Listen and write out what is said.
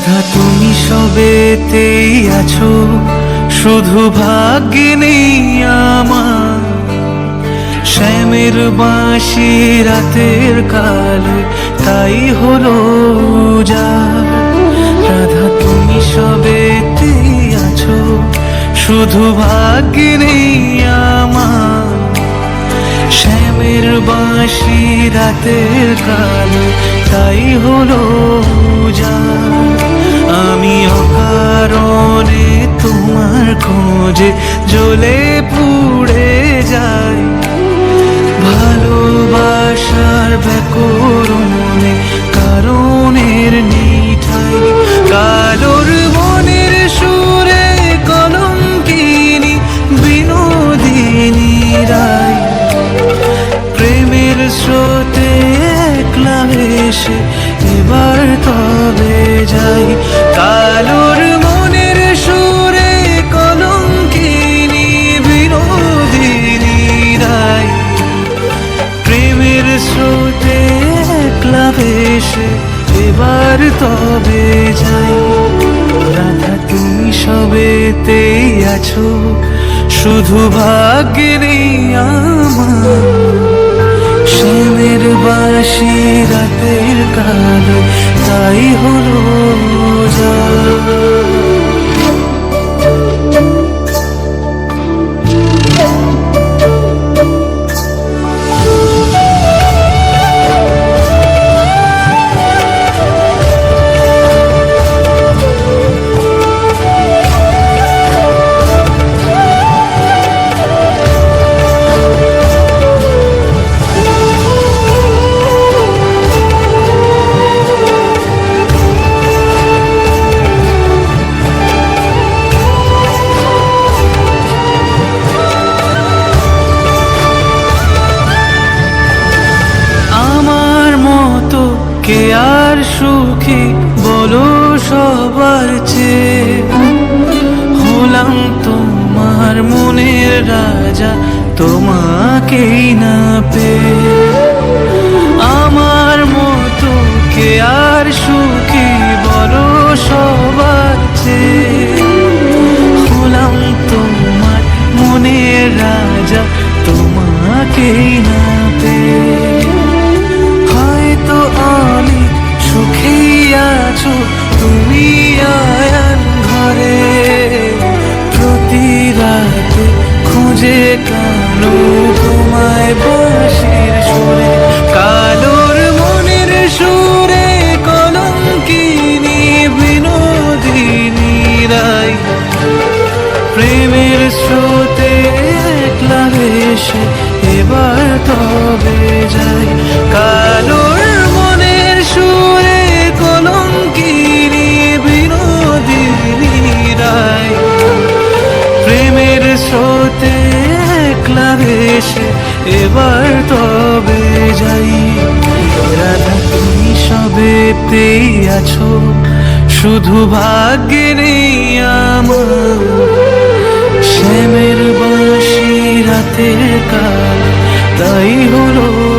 রাধা তুমি সবেতেই আছো, শুধু ভাগ্যে নেই আমার। শ্যামের বাঁশি রাতের কালে, তাই হলো যা। রাধা তুমি সবেতেই আছো, শুধু ভাগ্যে নেই আমার। শ্যামের বাঁশি রাতের কালে, তাই হলো যা। অকারণে তোমার খোঁজে জ্বলে পুড়ে যাই ভালোবাসার ব্যাকরণে কারণের নিঠাই। কালোর মনের সুরে কলঙ্কিনী বিনোদিনী রায় প্রেমের স্রোতে একলা এসে এবার তবে যাই? কালোর এসে এবার তবে যাই। রাধা তুমি সবেতেই আছো, শুধু ভাগ্যেরই আমার। শ্যামের বাসি রাতের কাল, তাই হলো কে আর সুখী বলো সবার চেয়ে। হলাম তোমার মনের রাজা, তোমাকেই না পে আমার মতো কে আর সুখী বলো সবার এবার তবে যাই? কালোর মনের সুরে কলঙ্কিনী বিনোদিনী রায়। প্রেমের স্রোতে একলা এসে এবার তবে যাই। রাধা তুমি সবেতেই আছো? শুধু ভাগ্যে নেই আমার। শ্যামের বাঁশি রাতের কাল তাই হলো।